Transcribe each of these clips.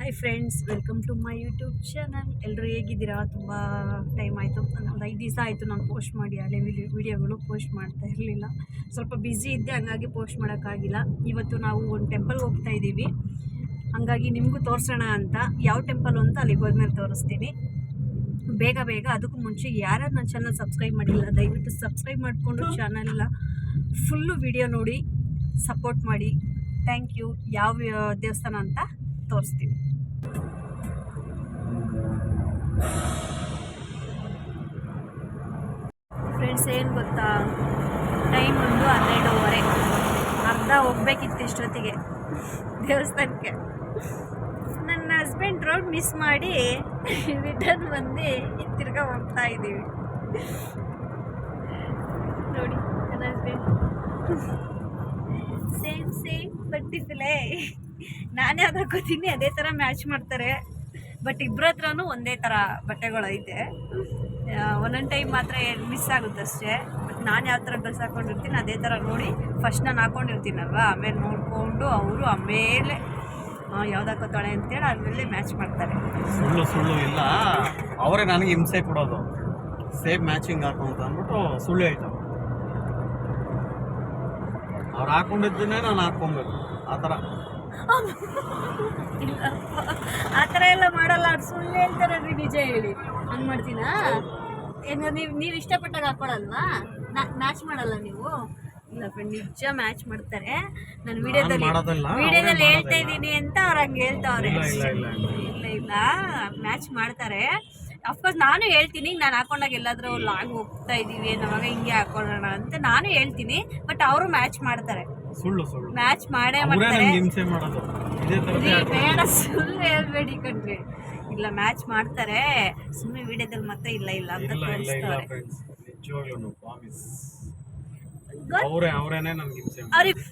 Hi friends welcome to my YouTube channel ಎಲ್ಲರೂ ಹೇಗಿದ್ದೀರಾ? ತುಂಬ ಟೈಮ್ ಆಯಿತು. ಒಂದು ಐದು ದಿವಸ ಆಯಿತು ನಾನು ಪೋಸ್ಟ್ ಮಾಡಿ, ಹಳೆ ವಿಡಿಯೋ ವಿಡಿಯೋಗಳು ಪೋಸ್ಟ್ ಮಾಡ್ತಾ ಇರಲಿಲ್ಲ. ಸ್ವಲ್ಪ ಬ್ಯುಸಿ ಇದ್ದೆ, ಹಂಗಾಗಿ ಪೋಸ್ಟ್ ಮಾಡೋಕ್ಕಾಗಿಲ್ಲ. ಇವತ್ತು ನಾವು ಒಂದು ಟೆಂಪಲ್ಗೆ ಹೋಗ್ತಾ ಇದ್ದೀವಿ. ಹಂಗಾಗಿ ನಿಮಗೂ ತೋರಿಸೋಣ ಅಂತ. ಯಾವ ಟೆಂಪಲ್ ಅಂತ ಅಲ್ಲಿಗೆ ಹೋದ್ಮೇಲೆ ತೋರಿಸ್ತೀನಿ. ಬೇಗ ಬೇಗ ಅದಕ್ಕೂ ಮುಂಚೆ ಯಾರ್ಯಾರು ನನ್ನ ಚಾನಲ್ ಸಬ್ಸ್ಕ್ರೈಬ್ ಮಾಡಿಲ್ಲ, ದಯವಿಟ್ಟು ಸಬ್ಸ್ಕ್ರೈಬ್ ಮಾಡಿಕೊಂಡು ಚಾನಲ್ನ ಫುಲ್ಲು ವಿಡಿಯೋ ನೋಡಿ ಸಪೋರ್ಟ್ ಮಾಡಿ. ಥ್ಯಾಂಕ್ ಯು ಯಾವ, ದೇವಸ್ಥಾನ ಅಂತ? ತೋರಿಸ್ತೀನಿ ಫ್ರೆಂಡ್ಸ್ ಏನು ಗೊತ್ತಾ? ಟೈಮ್ ಒಂದು ಹನ್ನೆರಡೂವರೆ. ಅರ್ಧ ಹೋಗ್ಬೇಕಿತ್ತು ಇಷ್ಟೊತ್ತಿಗೆ. ದೇವಸ್ಥಾನಕ್ಕೆ. ನನ್ನ ಹಸ್ಬೆಂಡ್ ರೋಡ್ ಮಿಸ್ ಮಾಡಿ ರಿಟರ್ನ್ ಬಂದು ತಿರ್ಗಾ ಹೋಗ್ತಾ ಇದ್ದೀವಿ. ನೋಡಿ, ನನ್ನ ಹಸ್ಬೆಂಡ್ ಸೇಮ್ ಸೇಮ್ ಬಟ್ಟಿಫಿಲೆ ನಾನು ಯಾವ್ದು ಹಾಕೋತೀನಿ ಅದೇ ಥರ ಮ್ಯಾಚ್ ಮಾಡ್ತಾರೆ. ಬಟ್ ಇಬ್ಬರ ಹತ್ರನೂ ಒಂದೇ ಥರ ಬಟ್ಟೆಗಳು ಐತೆ. ಆ, ಒಂದೊಂದು ಟೈಮ್ ಮಾತ್ರ ಮಿಸ್ ಆಗುತ್ತೆ ಅಷ್ಟೇ. ಬಟ್ ನಾನು ಯಾವ ಥರ ಡ್ರೆಸ್ ಹಾಕೊಂಡಿರ್ತೀನಿ ಅದೇ ಥರ ನೋಡಿ ಫಸ್ಟ್ ನಾನು ಹಾಕೊಂಡಿರ್ತೀನಲ್ವ? ಆಮೇಲೆ ನೋಡಿಕೊಂಡು ಅವರು ಆಮೇಲೆ ಯಾವ್ದು ಹಾಕೋತಾಳೆ ಅಂತೇಳಿ ಆಮೇಲೆ ಮ್ಯಾಚ್ ಮಾಡ್ತಾರೆ. ಸುಳ್ಳು ಸುಳ್ಳು ಇಲ್ಲ. ಅವರೇ ನನಗೆ ಹಿಂಸೆ ಕೊಡೋದು. ಸೇಮ್ ಮ್ಯಾಚಿಂಗ್ ಹಾಕು ಅಂತ ಅಂದ್ಬಿಟ್ಟು ಸುಳ್ಳು ಹೇಳ್ತಾರೆ. ಅವ್ರು ಹಾಕೊಂಡಿದ್ದನ್ನೇ ನಾನು ಹಾಕ್ಕೊಬೇಕು ಆ ಥರ ಇಲ್ಲಪ್ಪ ಆ ಥರ ಎಲ್ಲ ಮಾಡಲ್ಲ. ಅದು ಸುಳ್ಳು ಹೇಳ್ತಾರಲ್ರಿ ನಿಜ ಹೇಳಿ. ಹಂಗೆ ಮಾಡ್ತೀನಾ? ಏನು ನೀವು ನೀವು ಇಷ್ಟಪಟ್ಟಾಗ ಹಾಕೊಳಲ್ವಾ? ಮ್ಯಾಚ್ ಮಾಡಲ್ಲ ನೀವು? ಇಲ್ಲ ಫ್ರೆಂಡ್ ನಿಜ ಮ್ಯಾಚ್ ಮಾಡ್ತಾರೆ. ನಾನು ವಿಡಿಯೋದಲ್ಲಿ ವಿಡಿಯೋದಲ್ಲಿ ಹೇಳ್ತಾ ಇದ್ದೀನಿ ಅಂತ ಅವ್ರು ಹಂಗೆ ಹೇಳ್ತಾವ್ರೆ. ಇಲ್ಲ ಇಲ್ಲ ಮ್ಯಾಚ್ ಮಾಡ್ತಾರೆ. ಅಫ್ಕೋರ್ಸ್ ನಾನು ಹೇಳ್ತೀನಿ ನಾನು ಹಾಕೊಂಡಾಗ ಎಲ್ಲಾದ್ರೂ ಲಾಂಗ್ ಹೋಗ್ತಾ ಇದ್ದೀವಿ ನವಾಗ ಹಿಂಗೆ ಹಾಕೊಳ್ಳೋಣ ಅಂತ ನಾನು ಹೇಳ್ತೀನಿ ಬಟ್ ಅವರು ಮ್ಯಾಚ್ ಮಾಡ್ತಾರೆ. ಸುಳ್ಳು ಸುಳ್ಳು. ಮ್ಯಾಚ್ ಮಾಡೇ ಮಾಡ್ತಾರೆ. ಬೇಡ ಸುಳ್ಳು ಹೇಳ್ಬೇಡಿ ಕಣ್ರಿ. ಇಲ್ಲ ಮ್ಯಾಚ್ ಮಾಡ್ತಾರೆ. ಸುಮ್ಮನೆ ವಿಡಿಯೋದಲ್ಲಿ ಮತ್ತೆ ಇಲ್ಲ ಇಲ್ಲ ಅಂತ ತೋರಿಸ್ತಾರೆ. ಅವರೇ ಅವರೇನೆ ಹಿಂಸೆ. ಅವ್ರಿಗೆ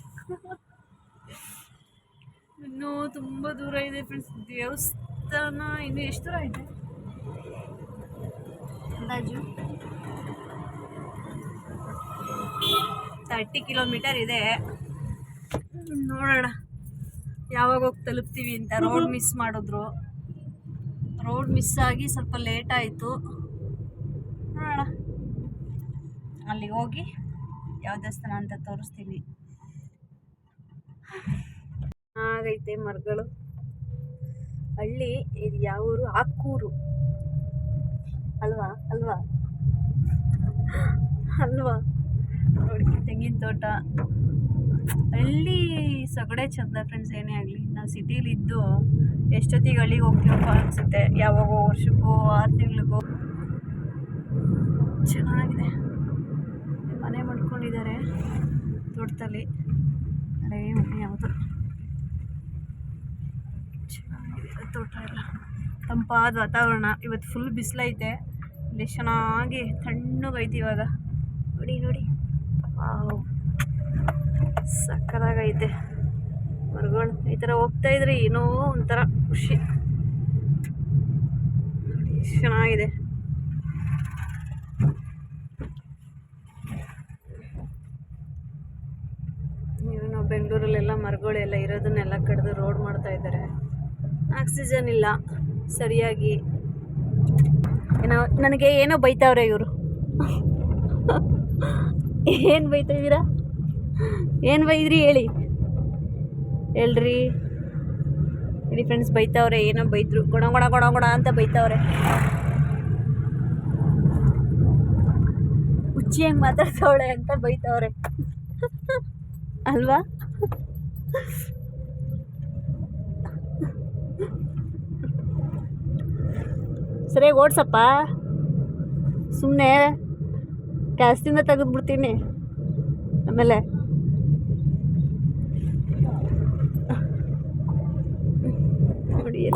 ಇನ್ನೂ ತುಂಬ ದೂರ ಇದೆ ಫ್ರೆಂಡ್ಸ್ ದೇವಸ್ಥಾನ ಇನ್ನು ಎಷ್ಟು ದೂರ ಇದೆ? ಅಂದಾಜು? ತರ್ಟಿ ಕಿಲೋಮೀಟರ್ ಇದೆ. ನೋಡೋಣ. ಯಾವಾಗ ಹೋಗಿ ತಲುಪ್ತೀವಿ ಅಂತ ರೋಡ್ ಮಿಸ್ ಮಾಡಿದ್ರು. ರೋಡ್ ಮಿಸ್ ಆಗಿ ಸ್ವಲ್ಪ ಲೇಟ್ ಆಯಿತು. ನೋಡೋಣ. ಅಲ್ಲಿಗೆ ಹೋಗಿ ಯಾವ ದೇವಸ್ಥಾನ ಅಂತ ತೋರಿಸ್ತೀನಿ. ಆಗೈತೆ ಮರಗಳು. ಹಳ್ಳಿ ಇದು ಯಾವ ಊರು? ಆಕ್ಕೂರು ಅಲ್ವಾ? ಅಲ್ವಾ? ಅಲ್ವಾ? ನೋಡಿ, ತೆಂಗಿನ ತೋಟ. ಹಳ್ಳಿ ಸಗಡೆ ಚಂದ ಫ್ರೆಂಡ್ಸ್ ಏನೇ ಆಗಲಿ ನಾವು ಸಿಟೀಲಿ ಇದ್ದು ಎಷ್ಟೊತ್ತಿಗೆ ಹಳ್ಳಿಗೆ ಹೋಗ್ತೀವಪ್ಪ ಅನಿಸುತ್ತೆ. ಯಾವಾಗೋ ವರ್ಷಕ್ಕೋ, ಆರು ತಿಂಗಳಿಗೋ. ಚೆನ್ನಾಗಿದೆ. ಮನೆ ಮಾಡ್ಕೊಂಡಿದ್ದಾರೆ ತೋಟದಲ್ಲಿ. ಅರೇ, ಮನೆ ಯಾವುದು? ಚೆನ್ನಾಗಿದೆ, ತೋಟ ಎಲ್ಲ. ತಂಪಾದ ವಾತಾವರಣ. ಇವತ್ತು ಫುಲ್ ಬಿಸಿಲೈತೆ. ಇಲ್ಲಿ ಚೆನ್ನಾಗಿ ತಣ್ಣಗೈತಿ ಇವಾಗ. ನೋಡಿ ನೋಡಿ. ಸಕ್ಕದಾಗೈತೆ. ಮರಗಳು, ಈ ಥರ ಹೋಗ್ತಾ ಇದ್ರೆ ಏನೋ ಒಂಥರ ಖುಷಿ. ಎಷ್ಟು ಎಷ್ಟ್ ಚೆನ್ನಾಗಿದೆ ಏನೋ ಬೆಂಗಳೂರಲ್ಲೆಲ್ಲ ಮರಗಳೆಲ್ಲ ಇರೋದನ್ನೆಲ್ಲ ಕಡಿದು ರೋಡ್ ಮಾಡ್ತಾ ಇದ್ದಾರೆ. ಆಕ್ಸಿಜನ್ ಇಲ್ಲ. ಸರಿಯಾಗಿ ಏನೋ, ನನಗೆ ಏನೋ ಬೈತಾವ್ರೆ ಇವರು. ಏನು ಬೈತಾ ಏನು ಬೈದ್ರಿ ಹೇಳಿ. ಹೇಳ್ರಿ. ಹೇಳಿ ಫ್ರೆಂಡ್ಸ್ ಬೈತಾವ್ರೆ, ಏನೋ ಬೈದ್ರು. ಗೊಣ ಗೊಣ ಗೊಣ ಗೊಣ ಅಂತ ಬೈತಾವ್ರೆ. ಹುಚ್ಚಿ ಹೆಂಗೆ ಮಾತಾಡ್ತಾವಳೆ ಅಂತ ಬೈತಾವ್ರೆ. ಅಲ್ವಾ? ಸರಿಯಾಗಿ ಓಡ್ಸಪ್ಪ. ಸುಮ್ಮನೆ ಕ್ಯಾಸ್ಟಿಂದ ತೆಗೆದ್ಬಿಡ್ತೀನಿ. ಆಮೇಲೆ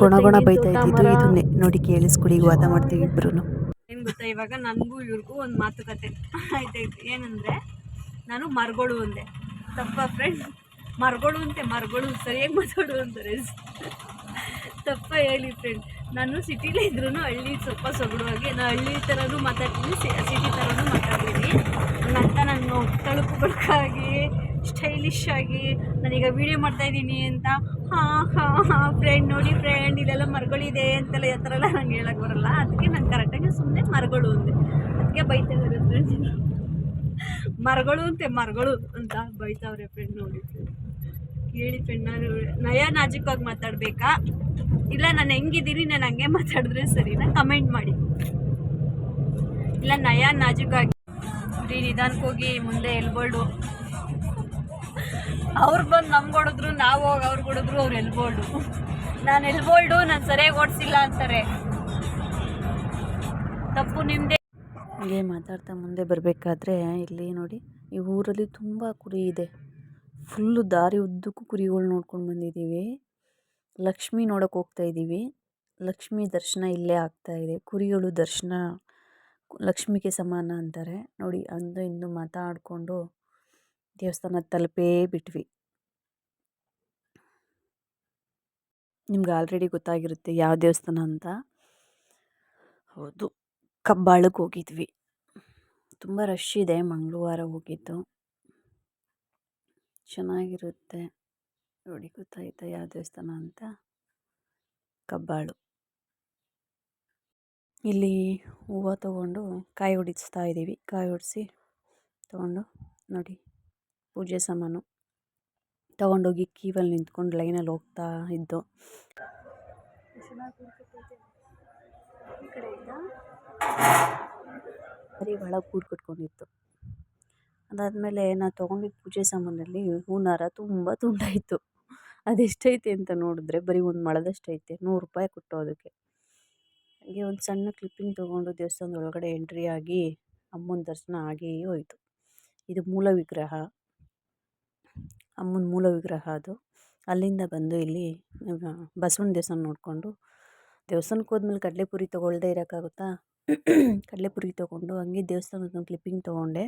ಗುಣ ಬೈತಾ ಇದ್ದಿದ್ದು ಇದನ್ನೇ ನೋಡಿ ಕೇಳಿಸ್ಕೊಡಿ ವಾದ ಮಾಡ್ತೀವಿ ಇಬ್ರು ಏನು ಗೊತ್ತಾ ಇವಾಗ ನನಗೂ ಇವ್ರಿಗೂ ಒಂದು ಮಾತುಕತೆ ಆಯ್ತಾಯ್ತು. ಏನಂದರೆ ನಾನು ಮರಗಳು ಅಂದೆ. ತಪ್ಪ ಫ್ರೆಂಡ್ ಮರಗಳು ಅಂತೆ ಮರಗಳು ಸರಿಯಾಗಿ ಮಾತಾಡು ಅಂತಾರೆ. ತಪ್ಪ ಹೇಳಿ ಫ್ರೆಂಡ್ ನಾನು ಸಿಟಿಲಿ ಇದ್ರೂ ಹಳ್ಳಿ ಸ್ವಲ್ಪ ಸೊಗಡುವಾಗಿ ನಾನು ಹಳ್ಳಿ ಥರನೂ ಮಾತಾಡ್ತೀನಿ ಸಿಟಿ ಥರನೂ ಮಾತಾಡ್ತೀನಿ. ನನ್ನಂತ ನಾನು ತಳುಕು ಬಳುಕಾಗಿ ಸ್ಟೈಲಿಶ್ ಆಗಿ ನಾನೀಗ ವಿಡಿಯೋ ಮಾಡ್ತಾ ಇದ್ದೀನಿ ಅಂತ. ಹಾಂ ಹಾಂ ಹಾಂ ಫ್ರೆಂಡ್ ನೋಡಿ ಫ್ರೆಂಡ್ ಇಲ್ಲೆಲ್ಲ ಮರಗಳಿದೆ ಅಂತೆಲ್ಲ ಯಾವ ಥರ ಎಲ್ಲ ನಂಗೆ ಹೇಳಕ್ಕೆ ಬರಲ್ಲ. ಅದಕ್ಕೆ ನಾನು ಕರೆಕ್ಟಾಗಿ ಸುಮ್ಮನೆ ಮರಗಳು ಅಂದೆ ಅದಕ್ಕೆ ಬೈತಾ ಫ್ರೆಂಡ್ ಫ್ರೆಂಡ್ಸ್ ಮರಗಳು ಅಂತೆ, ಮರಗಳು ಅಂತ ಬೈತಾವ್ರೆ ಫ್ರೆಂಡ್ ನೋಡಿ. ಹೇಳಿ ಫ್ರೆಂಡ್ ನಾನು ನಯ ನಾಜುಕಾಗಿ ಮಾತಾಡಬೇಕಾ? ಇಲ್ಲ ನಾನು ಹೆಂಗಿದ್ದೀರಿ ನಾನು ಹಂಗೆ ಮಾತಾಡಿದ್ರೆ ಸರಿನಾ ಕಮೆಂಟ್ ಮಾಡಿ. ಇಲ್ಲ ನಯ ನಾಜುಕಾಗಿ ಬರೀ ನಿಧಾನಕ್ಕೆ ಹೋಗಿ ಮುಂದೆ ಎಲ್ಬೋಲ್ಡು ಅವ್ರು ಬಂದು ನಮ್ಗೆ ಹೊಡೆದ್ರು, ನಾವು ಹೋಗಿ ಅವ್ರಿಗೆ ಹೊಡೆದ್ರು, ಅವ್ರು ಎಲ್ಬೋಲ್ಡು ನಾನು ಎಲ್ಬೋಲ್ಡು ನಾನು ಸರಿಯಾಗಿ ಓಡಿಸಿಲ್ಲ ಅಂತಾರೆ. ತಪ್ಪು ನಿಮ್ಮದೇ ಹಂಗೆ ಮಾತಾಡ್ತಾ ಮುಂದೆ ಬರಬೇಕಾದ್ರೆ ಇಲ್ಲಿ ನೋಡಿ, ಈ ಊರಲ್ಲಿ ತುಂಬ ಕುರಿ ಇದೆ. ಫುಲ್ಲು ದಾರಿ ಉದ್ದಕ್ಕೂ ಕುರಿಗಳು ನೋಡ್ಕೊಂಡು ಬಂದಿದ್ದೀವಿ. ಲಕ್ಷ್ಮಿ ನೋಡೋಕೆ ಹೋಗ್ತಾ ಇದ್ದೀವಿ. ಲಕ್ಷ್ಮಿ ದರ್ಶನ ಇಲ್ಲೇ ಆಗ್ತಾ ಇದೆ. ಕುರಿಗಳು ದರ್ಶನ ಲಕ್ಷ್ಮಿಗೆ ಸಮಾನ ಅಂತಾರೆ. ನೋಡಿ, ಅಂದು ಇಂದು ಮಾತಾಡಿಕೊಂಡು ದೇವಸ್ಥಾನ ತಲುಪೇ ಬಿಟ್ವಿ. ನಿಮ್ಗೆ ಆಲ್ರೆಡಿ ಗೊತ್ತಾಗಿರುತ್ತೆ ಯಾವ ದೇವಸ್ಥಾನ ಅಂತ. ಹೌದು ಕಬ್ಬಾಳಕ್ಕೆ ಹೋಗಿದ್ವಿ. ತುಂಬ ರಶ್ ಇದೆ ಮಂಗಳವಾರ ಹೋಗಿದ್ದು. ಚೆನ್ನಾಗಿರುತ್ತೆ. ನೋಡಿ ಗೊತ್ತಾಯ್ತಾ ಯಾವ ದೇವಸ್ಥಾನ ಅಂತ? ಕಬ್ಬಾಳು. ಇಲ್ಲಿ ಹೂವು ತಗೊಂಡು ಕಾಯಿ ಹೊಡಿಸ್ತಾ ಇದ್ದೀವಿ. ಕಾಯಿ ಹೊಡಿಸಿ ತಗೊಂಡು ನೋಡಿ ಪೂಜೆ ಸಾಮಾನು. ತಗೊಂಡೋಗಿ ಕೀವಲ್ಲಿ ನಿಂತ್ಕೊಂಡು ಲೈನಲ್ಲಿ ಹೋಗ್ತಾ ಇದ್ದು. ಬರೀ ಒಳಗೆ ಗೂಡು ಕಟ್ಕೊಂಡಿತ್ತು ಅದಾದಮೇಲೆ ನಾನು ತೊಗೊಂಡಿದ್ದ ಪೂಜೆ ಸಾಮಾನಲ್ಲಿ ಹೂನಾರ ತುಂಬ ತುಂಡಾಯಿತು ಅದೆಷ್ಟೈತೆ ಅಂತ ನೋಡಿದ್ರೆ ಬರೀ ಒಂದು ಮಳದಷ್ಟೈತೆ, ನೂರು ರೂಪಾಯಿ ಕೊಟ್ಟು ಅದಕ್ಕೆ. ಹಾಗೆ ಒಂದು ಸಣ್ಣ ಕ್ಲಿಪ್ಪಿಂಗ್ ತೊಗೊಂಡು ದೇವಸ್ಥಾನದ ಒಳಗಡೆ ಎಂಟ್ರಿ ಆಗಿ ಅಮ್ಮನ ದರ್ಶನ ಆಗಿ ಹೋಯಿತು. ಇದು ಮೂಲ ವಿಗ್ರಹ. ಅಮ್ಮನ ಮೂಲ ವಿಗ್ರಹ ಅದು. ಅಲ್ಲಿಂದ ಬಂದು ಇಲ್ಲಿ ಬಸವನ ದೇವಸ್ಥಾನ ನೋಡಿಕೊಂಡು ದೇವಸ್ಥಾನಕ್ಕೆ ಹೋದ್ಮೇಲೆ ಕಡಲೆಪುರಿ ತೊಗೊಳ್ದೇ ಇರೋಕ್ಕಾಗುತ್ತಾ? ಕಡಲೆಪುರಿ ತೊಗೊಂಡು ಹಂಗೆ ದೇವಸ್ಥಾನದ ಕ್ಲಿಪ್ಪಿಂಗ್ ತೊಗೊಂಡೆ.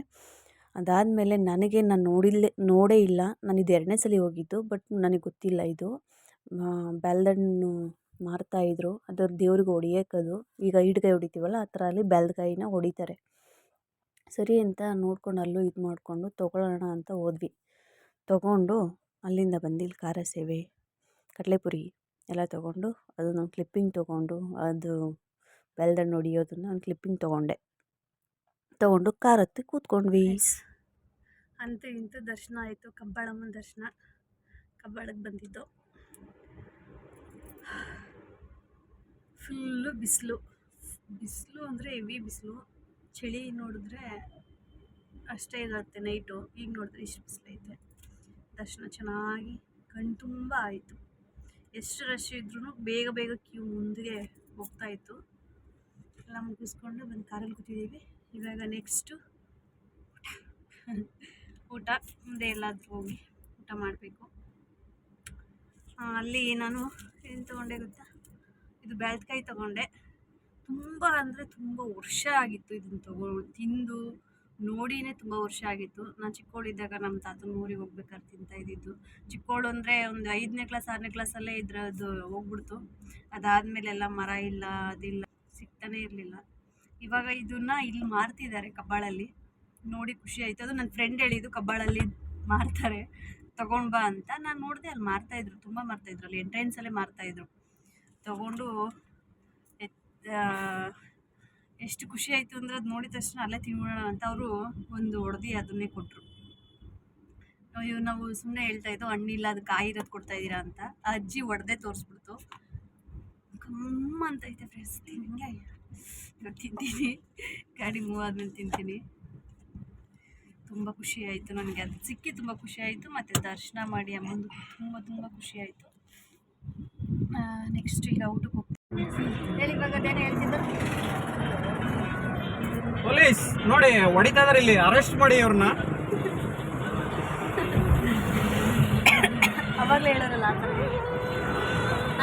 ಅದಾದಮೇಲೆ ನನಗೆ ನಾನು ನೋಡಿಲ್ಲ, ನೋಡೇ ಇಲ್ಲ. ನಾನು ಇದು ಎರಡನೇ ಸಲ ಹೋಗಿದ್ದು, ಬಟ್ ನನಗೆ ಗೊತ್ತಿಲ್ಲ ಇದು. ಬೆಲ್ದಣ್ಣು ಇದ್ದರು ಅದು ದೇವ್ರಿಗೆ ಹೊಡಿಯೋಕ್ಕದು ಈಗ ಹಿಡ್ಗೈ ಹೊಡಿತೀವಲ್ಲ, ಆ ಥರ ಅಲ್ಲಿ ಬೆಲ್ದಕಾಯಿನ ಹೊಡಿತಾರೆ. ಸರಿ ಅಂತ ನೋಡ್ಕೊಂಡು ಅಲ್ಲೂ ಇದು ಮಾಡಿಕೊಂಡು ತೊಗೊಳ್ಳೋಣ ಅಂತ ಹೋದ್ವಿ. ತೊಗೊಂಡು ಅಲ್ಲಿಂದ ಬಂದು ಇಲ್ಲಿ ಖಾರ ಸೇವೆ. ಕಡಲೆಪುರಿ ಎಲ್ಲ ತೊಗೊಂಡು ಅದನ್ನು ಕ್ಲಿಪ್ಪಿಂಗ್ ತೊಗೊಂಡು, ಅದು ಹೊಡಿಯೋದನ್ನ ಒಂದು ಕ್ಲಿಪ್ಪಿಂಗ್ ತೊಗೊಂಡೆ. ತೊಗೊಂಡು ಕಾರ್ ಹತ್ತಿ ಕೂತ್ಕೊಂಡ್ವಿ ಅಂತ ಇಂತೂ ದರ್ಶನ ಆಯಿತು. ಕಬ್ಬಾಳಮ್ಮನ ದರ್ಶನ ಕಬ್ಬಾಳಕ್ಕೆ ಬಂದಿದ್ದು. ಫುಲ್ಲು ಬಿಸಿಲು. ಬಿಸಿಲು ಅಂದರೆ ಹೆವಿ ಬಿಸಿಲು. ಚಳಿ ನೋಡಿದ್ರೆ ಅಷ್ಟೇ ಇರುತ್ತೆ ನೈಟು. ಈಗ ನೋಡಿದ್ರೆ ಇಷ್ಟು ಬಿಸಿಲೈತೆ ದರ್ಶನ ಚೆನ್ನಾಗಿ ಕಣ್ಣು ತುಂಬ ಆಯಿತು. ಎಷ್ಟು ರಶ್ ಇದ್ರೂ ಬೇಗ ಬೇಗ ಕ್ಯೂ ಮುಂದೆ ಹೋಗ್ತಾಯಿತ್ತು ಎಲ್ಲ ಮುಗಿಸ್ಕೊಂಡು ಬಂದು ಕಾರಲ್ಲಿ ಕೂತಿದ್ದೀವಿ. ಇವಾಗ ನೆಕ್ಸ್ಟು ಊಟ. ಮುಂದೆ ಎಲ್ಲಾದರೂ ಹೋಗಿ ಊಟ ಮಾಡಬೇಕು. ಅಲ್ಲಿ ನಾನು ಏನು ತೊಗೊಂಡೆ ಗೊತ್ತಾ? ಇದು ಬೆಳ್ತಕಾಯಿ ತೊಗೊಂಡೆ. ತುಂಬ ಅಂದರೆ ತುಂಬ ವರ್ಷ ಆಗಿತ್ತು ಇದನ್ನು ತಗೋ, ತಿಂದು ನೋಡಿನೇ ತುಂಬ ವರ್ಷ ಆಗಿತ್ತು. ನಾನು ಚಿಕ್ಕೋಳಿದ್ದಾಗ ನಮ್ಮ ತಾತನ ಊರಿಗೆ ಹೋಗ್ಬೇಕಾದ್ರೆ ತಿಂತಾ ಇದ್ದಿದ್ದು. ಚಿಕ್ಕವಳು ಅಂದರೆ ಒಂದು ಐದನೇ ಕ್ಲಾಸ್, ಆರನೇ ಕ್ಲಾಸಲ್ಲೇ ಇದ್ರದ್ದು ಹೋಗ್ಬಿಡ್ತು. ಅದಾದಮೇಲೆಲ್ಲ ಮರ ಇಲ್ಲ, ಅದಿಲ್ಲ. ಸಿಗ್ತಾನೇ ಇರಲಿಲ್ಲ. ಇವಾಗ ಇದನ್ನ ಇಲ್ಲಿ ಮಾರ್ತಿದ್ದಾರೆ ಕಬ್ಬಾಳಲ್ಲಿ. ನೋಡಿ ಖುಷಿ ಆಯಿತು. ಅದು ನನ್ನ ಫ್ರೆಂಡ್ ಹೇಳಿದ್ದು ಕಬ್ಬಾಳಲ್ಲಿ ಮಾರ್ತಾರೆ. ತಗೊಂಡು ಬಾ ಅಂತ. ನಾನು ನೋಡಿದೆ ಅಲ್ಲಿ ಮಾರ್ತಾಯಿದ್ರು ತುಂಬ ಮಾರ್ತಾಯಿದ್ರು ಅಲ್ಲಿ ಎಂಟ್ರೆನ್ಸಲ್ಲೇ ಮಾರ್ತಾಯಿದ್ರು ತಗೊಂಡು ಎಷ್ಟು ಖುಷಿ ಆಯ್ತು ಅಂದ್ರೆ ಅದು ನೋಡಿದ ತಕ್ಷಣ ಅಲ್ಲೇ ತಿನ್ನೋಣ ಅಂತ ಅವರು ಒಂದು ಹೊಡೆದು ಅದನ್ನೇ ಕೊಟ್ಟರು ಅಯ್ಯೋ, ನಾವು ಸುಮ್ಮನೆ ಹೇಳ್ತಾ ಇದ್ದೋ, ಹಣ್ಣಿಲ್ಲ ಅದು ಕಾಯಿ ಇರೋದು ಕೊಡ್ತಾ ಇದ್ದೀರಾ ಅಂತ. ಆ ಅಜ್ಜಿ ಹೊಡೆದೇ ತೋರಿಸ್ಬಿಡ್ತು. ಕಮ್ಮ ಅಂತ ಐತೆ ಫ್ರೆಂಡ್ಸ್ ತಿನ್ನಂಗೆ ಇವಾಗ ತಿಂತೀನಿ. ಗಾಡಿ ಮೂವ್ ಆದ್ಮೇಲೆ ತಿಂತೀನಿ. ತುಂಬ ಖುಷಿ ಆಯಿತು ನನಗೆ. ಅದು ಸಿಕ್ಕಿ ತುಂಬ ಖುಷಿ ಆಯಿತು ಮತ್ತು ದರ್ಶನ ಮಾಡಿ ಅಮ್ಮಂದು ತುಂಬ ತುಂಬ ಖುಷಿ ಆಯಿತು. ನೆಕ್ಸ್ಟ್ ಈಗ ಊಟಕ್ಕೆ ಹೋಗ್ತೀನಿ. ಹೇಳಿ ಇವಾಗ ಅದೇನು ಹೇಳ್ತಿದ್ರು ಪೊಲೀಸ್ ನೋಡಿ ಹೊಡಿತಾ ಇದಾರೆ ಇಲ್ಲಿ. ಅರೆಸ್ಟ್ ಮಾಡಿ ಅವ್ರನ್ನ ಅವಾಗಲೇ ಹೇಳೋರಲ್ಲ ಆ ಥರ.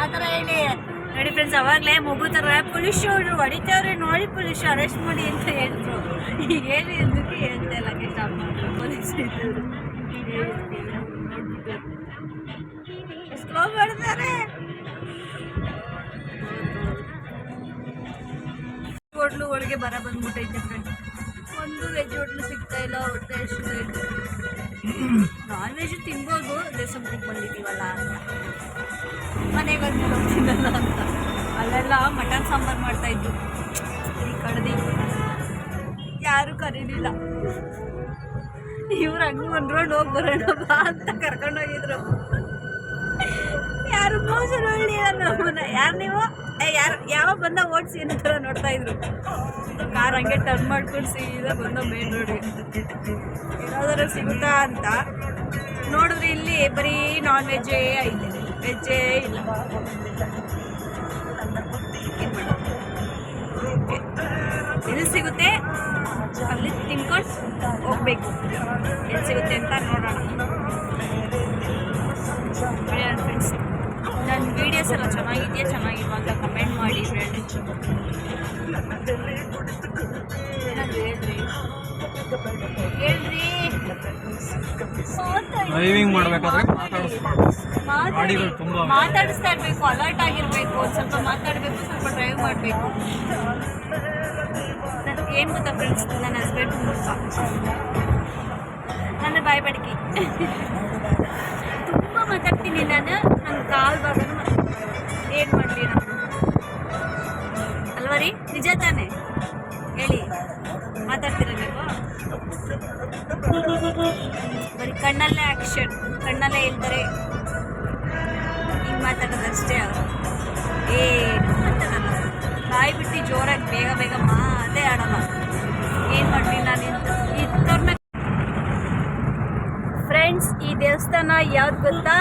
ಆ ಥರ ಹೇಳಿ. ನೋಡಿ ಫ್ರೆಂಡ್ಸ್ ಅವಾಗಲೇ ಮಗು ಥರ ಪೊಲೀಸ್ ಅವರು ಹೊಡಿತೇವ್ರೆ ನೋಡಿ ಪೊಲೀಸ್ ಅರೆಸ್ಟ್ ಮಾಡಿ ಅಂತ ಹೇಳಿದ್ರು. ಈಗ ಹೇಳಿ ಎಂದಕ್ಕೆ ಹೇಳ್ತಾ ಇಲ್ಲ ಸ್ಟಾಪ್ ಪೊಲೀಸ್ ಸ್ಲೋ ಮಾಡ್ತಾರೆ? ಹೋಟ್ಲು ಒಳಗೆ ಬರ ಬಂದ್ಬಿಟ್ಟೈತೆ ಫ್ರೆಂಡ್ ಒಂದು ವೆಜ್ ಹೋಟ್ಲು ಸಿಗ್ತಾ ಇಲ್ಲ ಹೊಟ್ಟೆ ಅಷ್ಟು ನಾನ್ ವೆಜ್ ತಿನ್ಬೋದು ದೇವಸ್ಥಾನಕ್ಕೆ ಬಂದಿದ್ದೀವಲ್ಲ ಅಂತ. ಮನೆಗೆ ಬಂದು ತಿನ್ನಲ್ಲ ಅಂತ. ಅಲ್ಲೆಲ್ಲ ಮಟನ್ ಸಾಂಬಾರು ಮಾಡ್ತಾಯಿದ್ರು ಈ ಕಡ್ದು ಯಾರೂ ಕರೀಲಿಲ್ಲ. ಇವ್ರು ಹಂಗೆ ಒಂದು ರೋಡ್ ಹೋಗಿ ಬರೋಣ ಬಾ ಅಂತ ಕರ್ಕೊಂಡೋಗಿದ್ರು ಯಾರು ಮೋಸನಹಳ್ಳಿ ನಮ್ಮನ್ನ. ಯಾರು ನೀವು? ಯಾರು ಯಾವ ಬಂದ ಓಡಿಸಿ ಅನ್ನೋ ನೋಡ್ತಾ ಇದ್ರು. ಕಾರ್ ಹಂಗೆ ಟರ್ನ್ ಮಾಡ್ಕೊಂಡು ಸೀದಾ ಬಂದ ಮೇನ್ ರೋಡ್ಗೆ ಏನಾದರೂ ಸಿಗುತ್ತಾ ಅಂತ ನೋಡಿದ್ರೆ ಇಲ್ಲಿ ಬರೀ ನಾನ್ ವೆಜ್ಜೇ ಐತೆ ವೆಜ್ಜೇ ಇಲ್ಲ? ಎಲ್ಲಿ ಸಿಗುತ್ತೆ? ಅಲ್ಲಿ ತಿನ್ಕೊಂಡು ಹೋಗ್ಬೇಕು. ಎಲ್ಲಿ ಸಿಗುತ್ತೆ ಅಂತ ನೋಡೋಣ. ಫ್ರೆಂಡ್ಸ್ ನನ್ನ ವೀಡಿಯೋಸ್ ಎಲ್ಲ ಚೆನ್ನಾಗಿದೆಯಾ ಚೆನ್ನಾಗಿಲ್ವಾ ಅಂತ ಕಮೆಂಟ್ ಮಾಡಿ ಫ್ರೆಂಡ್ಸ್ ಡ್ರೈವಿಂಗ್ ಮಾಡಬೇಕಾದ್ರೆ ಮಾತಾಡಿಸ್ಬೇಕು. ಮಾತಾಡಿಸ್ತಾ ಇರಬೇಕು ಅಲರ್ಟ್ ಆಗಿರಬೇಕು ಒಂದು ಸ್ವಲ್ಪ ಮಾತಾಡಬೇಕು ಸ್ವಲ್ಪ ಡ್ರೈವ್ ಮಾಡಬೇಕು. ನನಗೆ ಏನು ಗೊತ್ತಾ ಫ್ರೆಂಡ್ಸ್ ನನ್ನ ಹಸ್ಬೆಂಡ್ ಮೂಲಕ ನನ್ನ ಬಾಯ್ ಬಡಿಕೆ. ತುಂಬ ಮಾತಾಡ್ತೀನಿ ನಾನು. ಕಾಲು ಭಾಗನೂ ಏನು ಮಾಡಲಿ ನಾನು ರೀ? ನಿಜ ತಾನೆ. ಹೇಳಿ. ಮಾತಾಡ್ತೀರ ನೀವು ಬರೀ ಕಣ್ಣಲ್ಲೇ ಆ್ಯಕ್ಷನ್ ಕಣ್ಣಲ್ಲೇ ಹೇಳ್ತಾರೆ. ಹಿಂಗೆ ಮಾತಾಡೋದಷ್ಟೇ ಅವರು ಏನು ಮಾತಾಡಲ್ಲ ಬಾಯಿ ಬಿಟ್ಟು ಜೋರಾಗಿ ಬೇಗ ಬೇಗ ಮಾತೇ ಆಡಲ್ಲ. ಏನು ಮಾಡಲಿ ನಾನು ಇಂಥವ್ರನ್ನ ಫ್ರೆಂಡ್ಸ್ ಈ ದೇವಸ್ಥಾನ ಯಾವ್ದು ಗೊತ್ತಾ?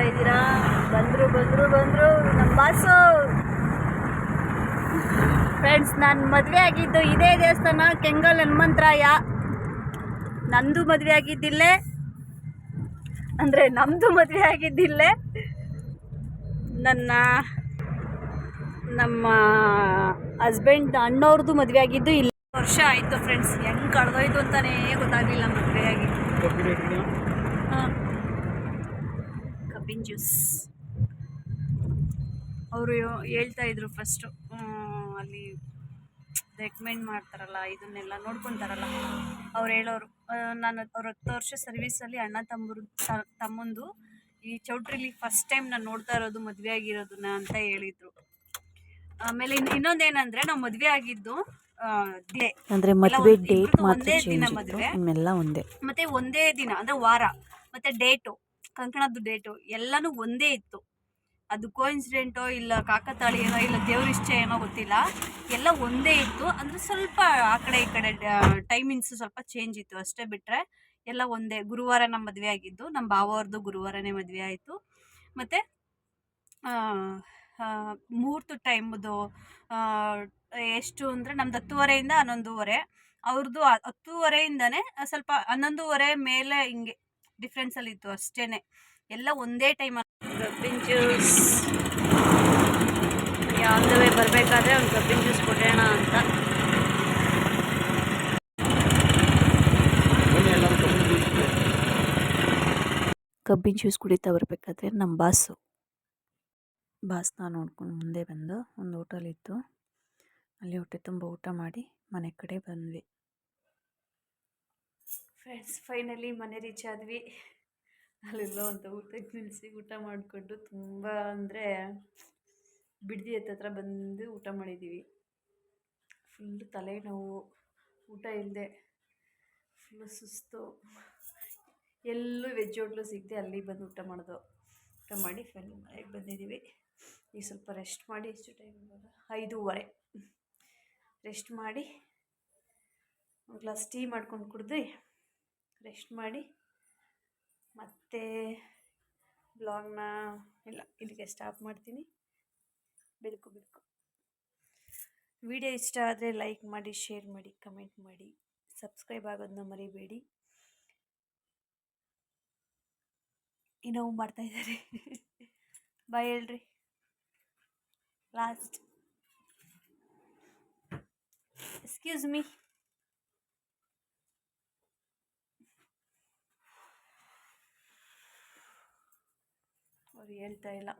ನೋಡ್ತಾ ಇದ್ದೀರಾ? ಬಂದರು ಬಂದರು ಬಂದರು. ನಮ್ಮ ಬಾಸು. ಫ್ರೆಂಡ್ಸ್ ನಾನು ಮದುವೆ ಆಗಿದ್ದು ಇದೇ ದೇವಸ್ಥಾನ ಕೆಂಗಲ್ ಹನುಮಂತರಾಯ. ನಂದು ಮದುವೆ ಆಗಿದ್ದಿಲ್ಲೇ ಅಂದರೆ ನಮ್ಮದು ಮದುವೆ ಆಗಿದ್ದಿಲ್ಲೇ ನನ್ನ ನಮ್ಮ ಹಸ್ಬೆಂಡ್ ಅಣ್ಣವ್ರದ್ದು ಮದುವೆ ಆಗಿದ್ದು ಇಲ್ಲ. ವರ್ಷ ಆಯಿತು ಫ್ರೆಂಡ್ಸ್ ಹೆಂಗೆ ಕಳೆದೋಯ್ತು ಅಂತಲೇ ಗೊತ್ತಾಗಲಿಲ್ಲ ಮದುವೆ ಆಗಿ ಹಾಂ. ಕಬ್ಬಿನ ಜ್ಯೂಸ್ ಅವರು ಹೇಳ್ತಾ ಇದ್ರು ಫಸ್ಟು ಅಲ್ಲಿ ರೆಕಮೆಂಡ್ ಮಾಡ್ತಾರಲ್ಲ ಇದನ್ನೆಲ್ಲ ನೋಡ್ಕೊತಾರಲ್ಲ. ಅವ್ರು ಹೇಳೋರು ನಾನು ಅವ್ರ ಹತ್ತು ವರ್ಷ ಅಲ್ಲಿ ಅಣ್ಣ ತಮ್ಮರು ತಮ್ಮಂದು ಈ ಚೌಟ್ರಿಲಿ ಫಸ್ಟ್ ಟೈಮ್ ನಾನು ನೋಡ್ತಾ ಇರೋದು ಮದುವೆ ಆಗಿರೋದನ್ನ ಅಂತ ಹೇಳಿದರು. ಆಮೇಲೆ ಇನ್ನು ಇನ್ನೊಂದೇನಂದರೆ ನಾವು ಮದುವೆ ಆಗಿದ್ದು ದೇ ಅಂದರೆ ಮದುವೆ ಡೇಟ್ ಒಂದೇ ದಿನ ಮದುವೆ. ಒಂದೇ. ಮತ್ತೆ ಒಂದೇ ದಿನ ಅಂದ್ರೆ ವಾರ. ಮತ್ತೆ ಡೇಟು ಕಂಕಣದ್ದು ಡೇಟು ಎಲ್ಲನೂ ಒಂದೇ ಇತ್ತು. ಅದು ಕೋಇನ್ಸಿಡೆಂಟೋ ಇಲ್ಲ ಕಾಕತಾಳಿ ಏನೋ ಇಲ್ಲ ದೇವ್ರಿಷ್ಟ ಏನೋ ಗೊತ್ತಿಲ್ಲ. ಎಲ್ಲ ಒಂದೇ ಇತ್ತು. ಅಂದ್ರೆ ಸ್ವಲ್ಪ ಆ ಕಡೆ ಈ ಕಡೆ ಟೈಮಿಂಗ್ಸ್ ಸ್ವಲ್ಪ ಚೇಂಜ್ ಇತ್ತು ಅಷ್ಟೇ ಬಿಟ್ಟರೆ ಎಲ್ಲ ಒಂದೇ. ಗುರುವಾರ ನಮ್ಮ ಮದುವೆ ಆಗಿದ್ದು ನಮ್ಮ ಭಾವವ್ರದ್ದು ಗುರುವಾರನೇ ಮದುವೆ ಆಯಿತು. ಮತ್ತು ಮುಹೂರ್ತ ಟೈಮ್ದು ಎಷ್ಟು ಅಂದರೆ ನಮ್ದು ಹತ್ತುವರೆಯಿಂದ ಹನ್ನೊಂದುವರೆ. ಅವ್ರದ್ದು ಹತ್ತುವರೆಯಿಂದನೇ ಸ್ವಲ್ಪ ಹನ್ನೊಂದುವರೆ ಮೇಲೆ ಹಿಂಗೆ ಡಿಫ್ರೆನ್ಸಲ್ಲಿ ಇತ್ತು ಅಷ್ಟೇ ಎಲ್ಲ ಒಂದೇ ಟೈಮ್ ಕಬ್ಬಿನ ಜ್ಯೂಸ್ ಯಾವುದೇ ಬರಬೇಕಾದ್ರೆ ಒಂದು ಕಬ್ಬಿನ ಜ್ಯೂಸ್ ಕೊಡೋಣ ಅಂತ. ಕಬ್ಬಿನ ಜ್ಯೂಸ್ ಕುಡಿತಾ ಬರಬೇಕಾದ್ರೆ ನಮ್ಮ ಬಾಸು. ಬಾಸ್ನ ನೋಡ್ಕೊಂಡು ಮುಂದೆ ಬಂದು ಒಂದು ಹೋಟೆಲ್ ಇತ್ತು. ಅಲ್ಲಿ ಹೊಟ್ಟೆ ತುಂಬ ಊಟ ಮಾಡಿ ಮನೆ ಕಡೆ ಬಂದ್ವಿ. ಫ್ರೆಂಡ್ಸ್ ಫೈನಲಿ ಮನೆ ರೀಚ್ ಆದ್ವಿ. ಅಲ್ಲೆಲ್ಲೋ ಅಂತ ಊಟಕ್ಕೆ ನಿಲ್ಲಿಸಿ ಊಟ ಮಾಡಿಕೊಂಡು ತುಂಬ ಅಂದರೆ ಬಿಡ್ದಿ ಹತ್ರ ಬಂದು ಊಟ ಮಾಡಿದ್ದೀವಿ ಫುಲ್ಲು ತಲೆನೋವು, ಊಟ ಇಲ್ಲದೆ ಫುಲ್ಲು ಸುಸ್ತು. ಎಲ್ಲೂ ವೆಜ್ ಹೋಟ್ಲು ಸಿಗದೆ ಅಲ್ಲಿ ಬಂದು ಊಟ ಮಾಡೋದು. ಊಟ ಮಾಡಿ ಫೈನಲ್ ಮನೆಗೆ ಬಂದಿದ್ದೀವಿ ಈಗ ಸ್ವಲ್ಪ ರೆಸ್ಟ್ ಮಾಡಿ ಎಷ್ಟು ಟೈಮ್ ಇವಾಗ ಐದೂವರೆ. ರೆಸ್ಟ್ ಮಾಡಿ ಒಂದು ಗ್ಲಾಸ್ ಟೀ ಮಾಡ್ಕೊಂಡು ಕುಡ್ದು ರೆಸ್ಟ್ ಮಾಡಿ ಮತ್ತೆ ಬ್ಲಾಗ್ನ ಇಲ್ಲ ಇಲ್ಲಿಗೆ ಸ್ಟಾಪ್ ಮಾಡ್ತೀನಿ. ಬೆಳಕು ಬೆಳಕು ವಿಡಿಯೋ ಇಷ್ಟ ಆದರೆ ಲೈಕ್ ಮಾಡಿ ಶೇರ್ ಮಾಡಿ ಕಮೆಂಟ್ ಮಾಡಿ. ಸಬ್ಸ್ಕ್ರೈಬ್ ಆಗೋದನ್ನ ಮರಿಬೇಡಿ. ಇನ್ನೂ ಮಾಡ್ತಾ ಇದ್ದಾರೆ. ಬಾಯ್ ಹೇಳ್ರಿ. ಲಾಸ್ಟ್ ಎಕ್ಸ್ಕ್ಯೂಸ್ ಮೀ ಅವ್ರು ಹೇಳ್ತಾ ಇಲ್ಲ.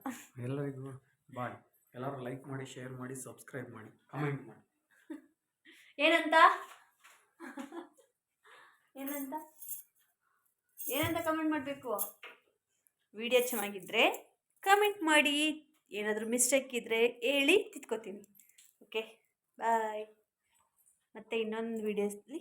ಎಲ್ಲರಿಗೂ ಬಾಯ್. ಎಲ್ಲರೂ ಲೈಕ್ ಮಾಡಿ ಶೇರ್ ಮಾಡಿ ಸಬ್ಸ್ಕ್ರೈಬ್ ಮಾಡಿ ಕಮೆಂಟ್ ಮಾಡಿ. ಏನಂತ? ಏನಂತ? ಏನಂತ ಕಮೆಂಟ್ ಮಾಡಬೇಕು? ವಿಡಿಯೋ ಚೆನ್ನಾಗಿದ್ದರೆ ಕಮೆಂಟ್ ಮಾಡಿ. ಏನಾದರೂ ಮಿಸ್ಟೇಕ್ ಇದ್ದರೆ ಹೇಳಿ ತಿದ್ಕೋತೀನಿ. ಓಕೆ ಬಾಯ್ ಮತ್ತು ಇನ್ನೊಂದು ವೀಡಿಯೋಸ್ಲಿ